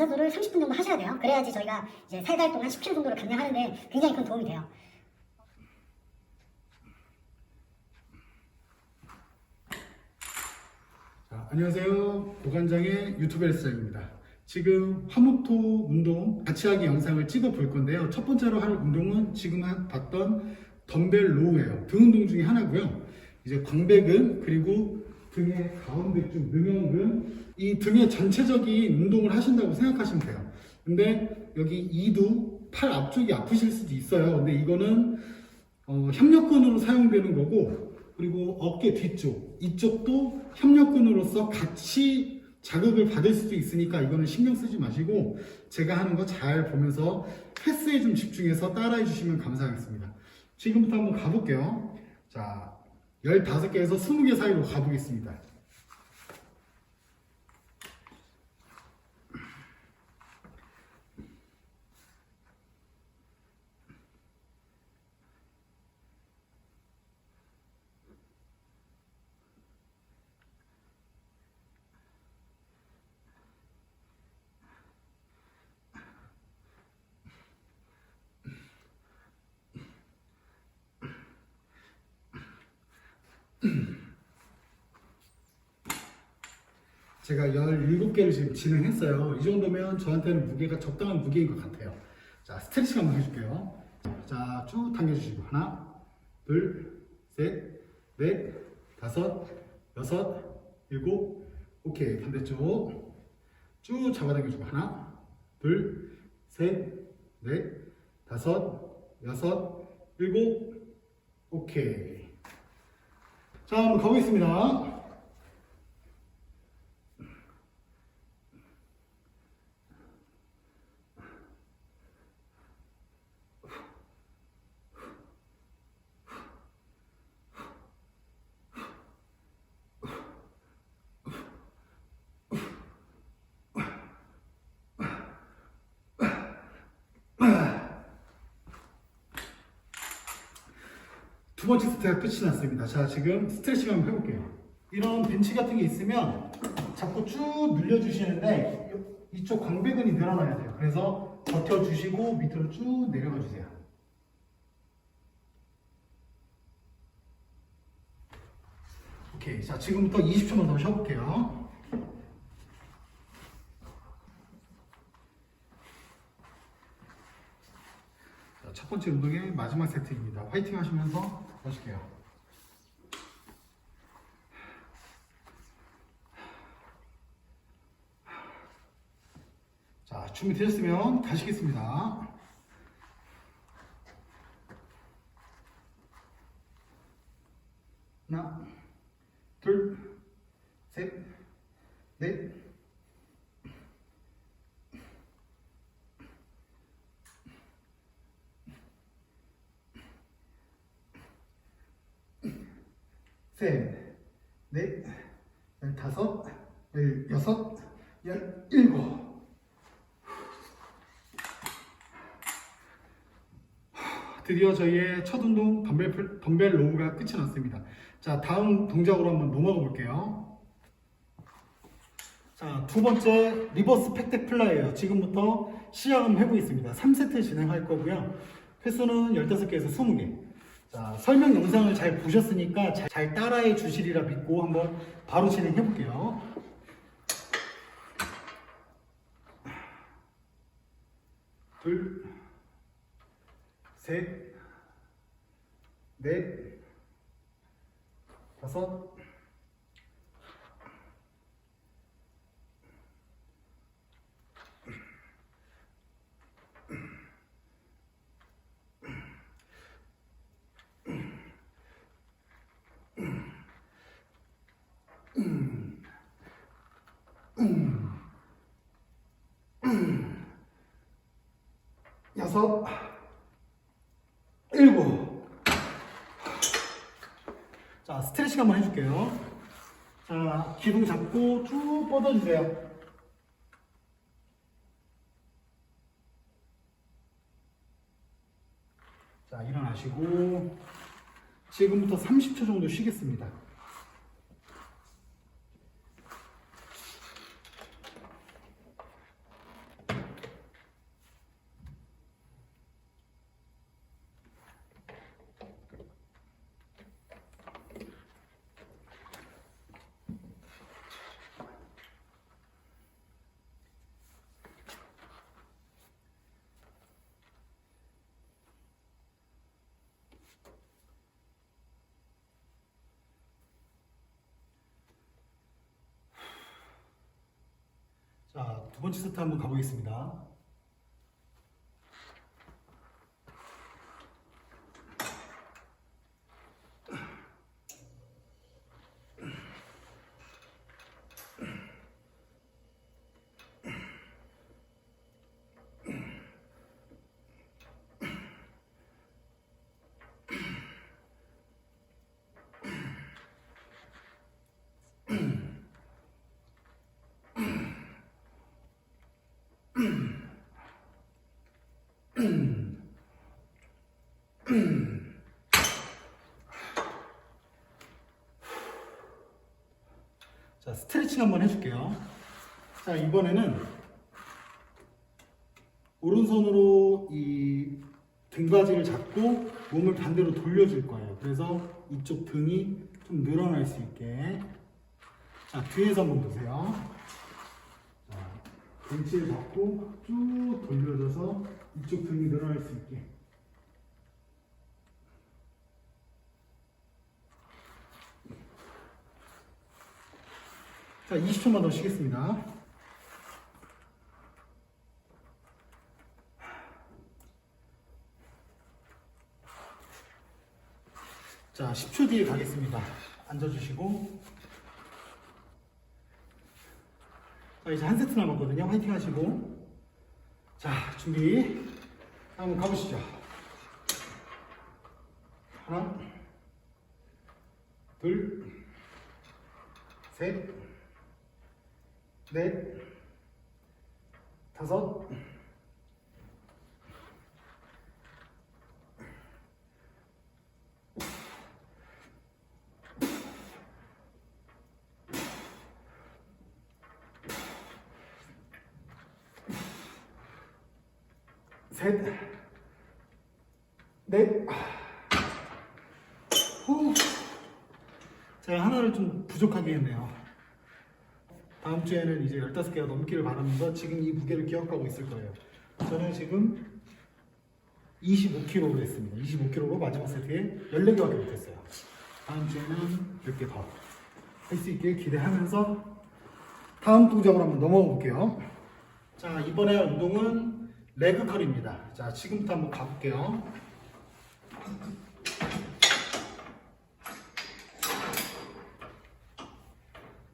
유산소를 30분 정도 하셔야 돼요. 그래야지 저희가 이제 세 달 동안 10kg 정도를 감량하는데 굉장히 큰 도움이 돼요. 자, 안녕하세요. 고관장의 유튜브 헬스장입니다. 지금 화목토 운동 같이 하기 영상을 찍어 볼 건데요. 첫 번째로 할 운동은 지금 한- 봤던 덤벨 로우예요. 등 운동 중에 하나고요. 이제 광배근 그리고 등의 가운데 쪽 능형근 이 등의 전체적인 운동을 하신다고 생각하시면 돼요. 근데 여기 이두 팔 앞쪽이 아프실 수도 있어요. 근데 이거는 어, 협력근으로 사용되는 거고 그리고 어깨 뒤쪽 이쪽도 협력근으로서 같이 자극을 받을 수도 있으니까 이거는 신경 쓰지 마시고 제가 하는 거 잘 보면서 패스에 좀 집중해서 따라해 주시면 감사하겠습니다. 지금부터 한번 가볼게요. 자, 15개에서 20개 사이로 가보겠습니다. 제가 17개를 지금 진행했어요. 이 정도면 저한테는 무게가 적당한 무게인 것 같아요. 자, 스트레칭 한번 해줄게요. 자, 쭉 당겨주시고. 하나, 둘, 셋, 넷, 다섯, 여섯, 일곱, 오케이. 반대쪽. 쭉 잡아당겨주고. 하나, 둘, 셋, 넷, 다섯, 여섯, 일곱, 오케이. 자, 한번 가보겠습니다. 두 번째 스트가 끝이 났습니다. 자, 지금 스트레칭 한번 해볼게요. 이런 벤치 같은 게 있으면 자꾸 쭉 늘려주시는데 이쪽 광배근이 늘어나야 돼요. 그래서 버텨주시고 밑으로 쭉 내려가 주세요. 오케이. 자, 지금부터 20초만 더 쉬어볼게요. 자, 첫 번째 운동의 마지막 세트입니다. 화이팅 하시면서 하실게요. 자, 준비되셨으면 가시겠습니다. 하나, 둘, 셋, 넷, 셋, 넷, 열다섯, 열여섯, 열일곱. 드디어 저희의 첫 운동 덤벨, 풀- 덤벨 로우가 끝이 났습니다. 자, 다음 동작으로 한번 넘어가 볼게요. 자, 두 번째 리버스 팩트 플라이예요. 지금부터 시작 한번 해보겠습니다. 3세트 진행할 거고요. 횟수는 15개에서 20개. 자, 설명 영상을 잘 보셨으니까 잘, 잘 따라해 주시리라 믿고 한번 바로 진행해 볼게요. 둘, 셋, 넷, 다섯, 여섯, 일곱. 자, 스트레칭 한번 해줄게요. 자, 기둥 잡고 쭉 뻗어주세요. 자, 일어나시고, 지금부터 30초 정도 쉬겠습니다. 자, 두 번째 세트 한번 가보겠습니다. 자, 스트레칭 한번 해줄게요. 자, 이번에는 오른손으로 이 등받이를 잡고 몸을 반대로 돌려줄 거예요. 그래서 이쪽 등이 좀 늘어날 수 있게. 자, 뒤에서 한번 보세요. 자, 벤치를 잡고 쭉 돌려줘서 이쪽 등이 늘어날 수 있게. 자, 20초만 더 쉬겠습니다. 자, 10초 뒤에 가겠습니다. 앉아주시고. 자, 이제 한 세트 남았거든요. 화이팅 하시고. 자, 준비. 한번 가보시죠. 하나, 둘, 셋, 넷, 다섯, 셋, 넷, 후. 제가 하나를 좀 부족하게 했네요. 다음 주에는 이제 15개가 넘기를 바라면서 지금 이 무게를 기억하고 있을 거예요. 저는 지금 25kg로 했습니다. 25kg로 마지막 세트에 14개밖에 못했어요. 다음 주에는 몇 개 더 할 수 있길 기대하면서 다음 동작으로 한번 넘어가 볼게요. 자, 이번에 운동은 레그 컬입니다. 자, 지금부터 한번 가볼게요.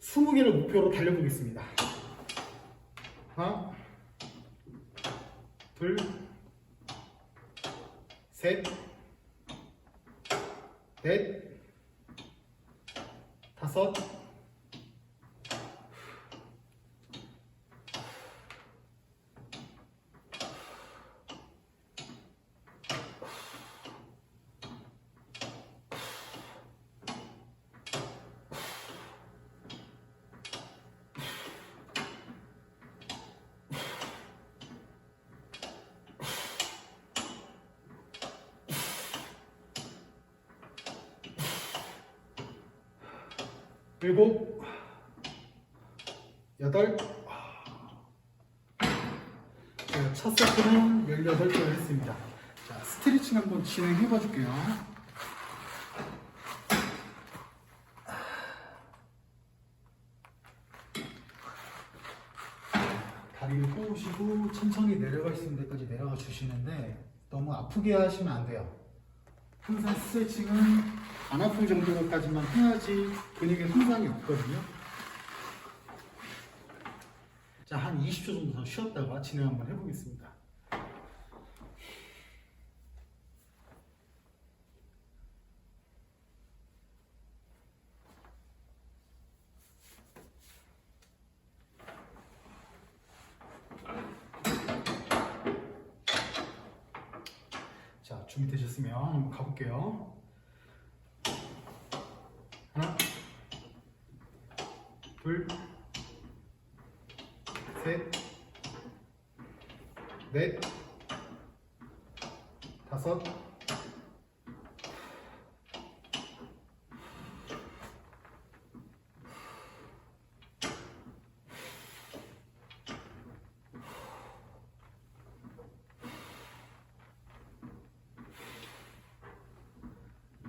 스무 개를 목표로 달려보겠습니다. 하나, 둘, 셋, 넷, 다섯, 일곱, 여덟. 자, 첫 세트는 18개를 했습니다. 자, 스트레칭 한번 진행해 봐 줄게요. 다리를 꼬으시고 천천히 내려갈 수 있는 데까지 내려가 주시는데 너무 아프게 하시면 안 돼요. 항상 스트레칭은 안 아픈 정도까지만 해야지 근육에 손상이 없거든요. 자, 한 20초 정도 더 쉬었다가 진행 한번 해보겠습니다. 자, 준비되셨으면 한번 가볼게요.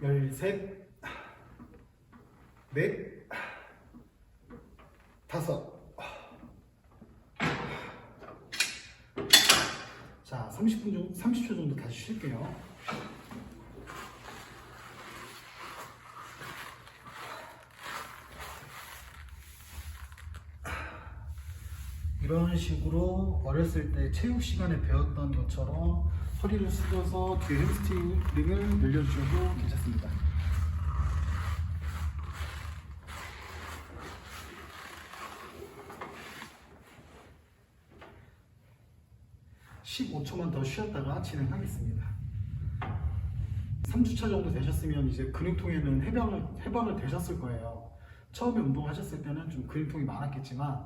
열셋, 넷, 다섯. 자, 30분 정도, 30초 정도 다시 쉴게요. 이런 식으로 어렸을 때 체육 시간에 배웠던 것처럼 허리를 숙여서 뒤에 햄스트링을 늘려주셔도 괜찮습니다. (15초만) 더 쉬었다가 진행하겠습니다. 3주차 정도 되셨으면 이제 근육통에는 해방을, 해방을 되셨을 거예요. 처음에 운동하셨을 때는 좀 근육통이 많았겠지만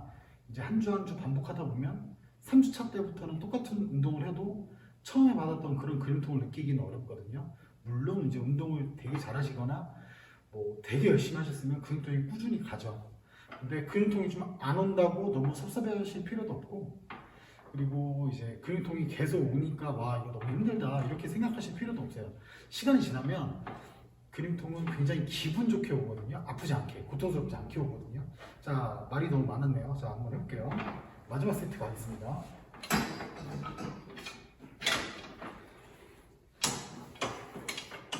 이제 한 주 한 주 반복하다 보면 3주차 때부터는 똑같은 운동을 해도 처음에 받았던 그런 근육통을 느끼기는 어렵거든요. 물론 이제 운동을 되게 잘하시거나 뭐 되게 열심히 하셨으면 근육통이 꾸준히 가죠. 근데 근육통이 좀 안 온다고 너무 섭섭해하실 필요도 없고 그리고 이제 근육통이 계속 오니까 와 이거 너무 힘들다 이렇게 생각하실 필요도 없어요. 시간이 지나면 근육통은 굉장히 기분 좋게 오거든요. 아프지 않게, 고통스럽지 않게 오거든요. 자, 말이 너무 많았네요. 자, 한번 해볼게요. 마지막 세트 가겠습니다.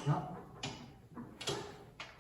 하나,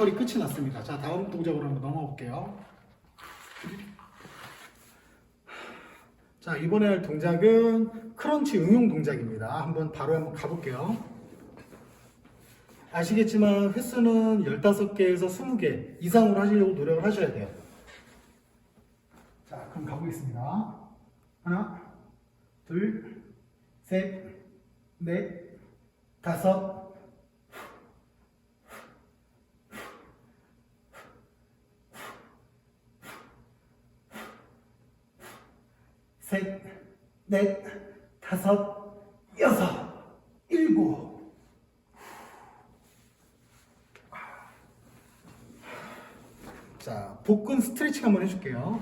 컬이 끝이 났습니다. 자, 다음 동작으로 한번 넘어가 볼게요. 자, 이번에 할 동작은 크런치 응용 동작입니다. 한번 바로 한번 가볼게요. 아시겠지만 횟수는 15개에서 20개 이상으로 하시려고 노력을 하셔야 돼요. 자, 그럼 가보겠습니다. 하나, 둘, 셋, 넷, 다섯, 셋, 넷, 다섯, 여섯, 일곱. 자, 복근 스트레칭 한번 해줄게요.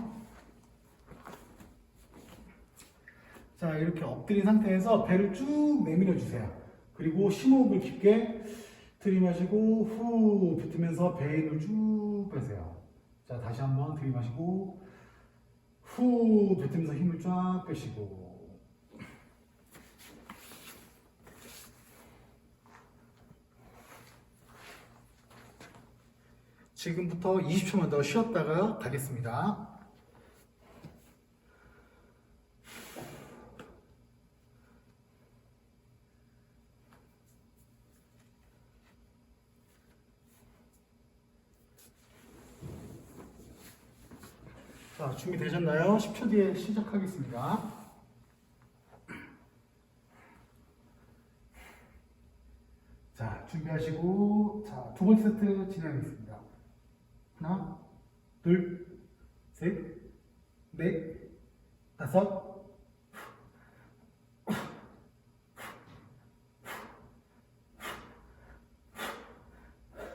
자, 이렇게 엎드린 상태에서 배를 쭉 내밀어 주세요. 그리고 심호흡을 깊게 들이마시고 후 뱉으면서 배에 힘을 쭉 빼세요. 자, 다시 한번 들이마시고 후 뱉으면서 힘을 쫙 빼시고 지금부터 20초만 더 쉬었다가 가겠습니다. 자, 준비되셨나요? 10초 뒤에 시작하겠습니다. 자, 준비하시고, 자, 두 번째 세트 진행하겠습니다. 하나, 둘, 셋, 넷, 다섯,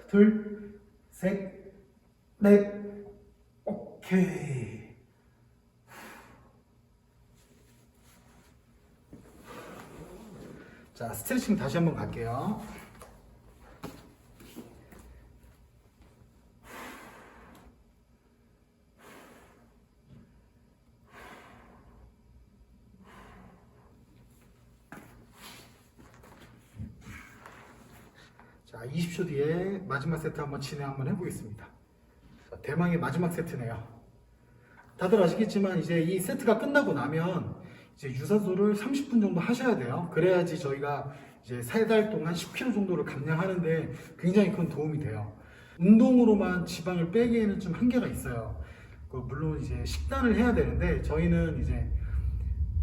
둘, 셋, 넷, 오케이. 자, 스트레칭 다시 한번 갈게요. 자, 20초 뒤에 마지막 세트 한번 진행 한번 해보겠습니다. 자, 대망의 마지막 세트네요. 다들 아시겠지만 이제 이 세트가 끝나고 나면 이제 유산소를 30분 정도 하셔야 돼요. 그래야지 저희가 이제 세 달 동안 10kg 정도를 감량하는데 굉장히 큰 도움이 돼요. 운동으로만 지방을 빼기에는 좀 한계가 있어요. 그 물론 이제 식단을 해야 되는데 저희는 이제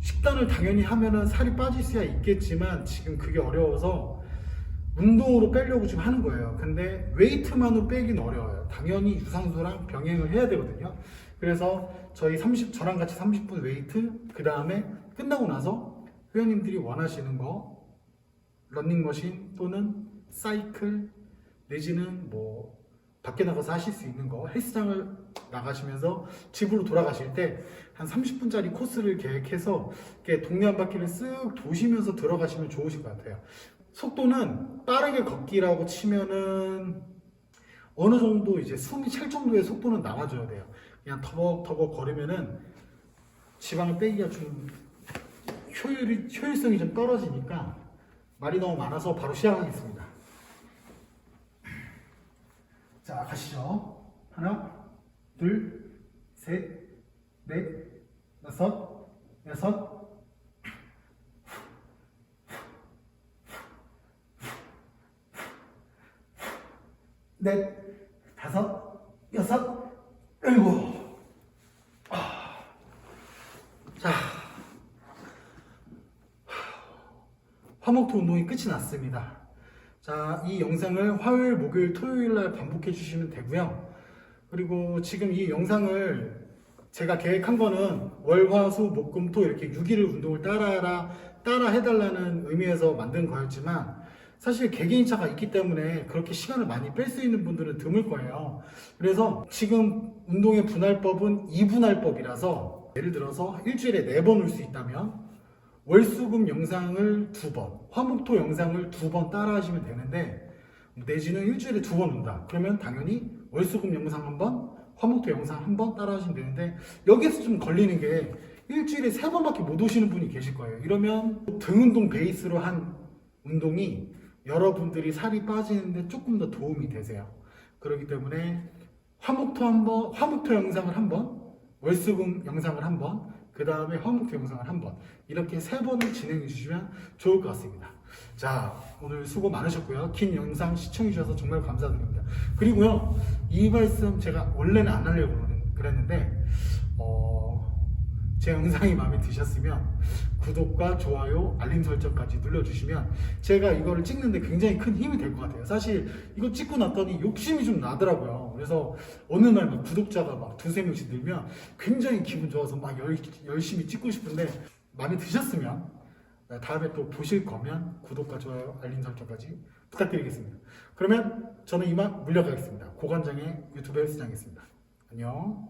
식단을 당연히 하면은 살이 빠질 수야 있겠지만 지금 그게 어려워서 운동으로 빼려고 지금 하는 거예요. 근데 웨이트만으로 빼긴 어려워요. 당연히 유산소랑 병행을 해야 되거든요. 그래서 저희 30 저랑 같이 30분 웨이트 그 다음에 끝나고 나서 회원님들이 원하시는 거 런닝머신 또는 사이클 내지는 뭐 밖에 나가서 하실 수 있는 거 헬스장을 나가시면서 집으로 돌아가실 때 한 30분짜리 코스를 계획해서 이렇게 동네 한 바퀴를 쓱 도시면서 들어가시면 좋으실 것 같아요. 속도는 빠르게 걷기라고 치면은 어느 정도 이제 숨이 찰 정도의 속도는 나와줘야 돼요. 그냥 터벅터벅 걸으면은 지방을 빼기가 좀 효율이 효율성이 좀 떨어지니까 말이 너무 많아서 바로 시작하겠습니다. 자 가시죠. 하나, 둘, 셋, 넷, 다섯, 여섯. 넷, 다섯, 여섯, 일곱. 아. 자, 화목토 운동이 끝이 났습니다. 자, 이 영상을 화요일, 목요일, 토요일 날 반복해 주시면 되고요. 그리고 지금 이 영상을 제가 계획한 거는 월, 화, 수, 목, 금, 토 이렇게 6일 운동을 따라라, 따라 해달라는 의미에서 만든 거였지만 사실 개개인차가 있기 때문에 그렇게 시간을 많이 뺄 수 있는 분들은 드물 거예요. 그래서 지금 운동의 분할법은 2분할법이라서 예를 들어서 일주일에 4번 올 수 있다면 월수금 영상을 두 번, 화목토 영상을 두번 따라 하시면 되는데 내지는 일주일에 두번 온다. 그러면 당연히 월수금 영상 한 번, 화목토 영상 한 번 따라 하시면 되는데 여기에서 좀 걸리는 게 일주일에 세 번밖에 못 오시는 분이 계실 거예요. 이러면 등 운동 베이스로 한 운동이 여러분들이 살이 빠지는데 조금 더 도움이 되세요. 그렇기 때문에 화목토 한 번, 화목토 영상을 한 번, 월수금 영상을 한 번, 그 다음에 화목토 영상을 한 번, 이렇게 세 번을 진행해 주시면 좋을 것 같습니다. 자, 오늘 수고 많으셨고요. 긴 영상 시청해 주셔서 정말 감사드립니다. 그리고요, 이 말씀 제가 원래는 안 하려고 그랬는데, 어, 제 영상이 마음에 드셨으면 구독과 좋아요, 알림 설정까지 눌러주시면 제가 이거를 찍는데 굉장히 큰 힘이 될 것 같아요. 사실 이거 찍고 났더니 욕심이 좀 나더라고요. 그래서 어느 날 막 구독자가 막 두세 명씩 늘면 굉장히 기분 좋아서 막 열, 열심히 찍고 싶은데 마음에 드셨으면 다음에 또 보실 거면 구독과 좋아요, 알림 설정까지 부탁드리겠습니다. 그러면 저는 이만 물러가겠습니다. 고관장의 유튜브 헬스장이었습니다. 안녕.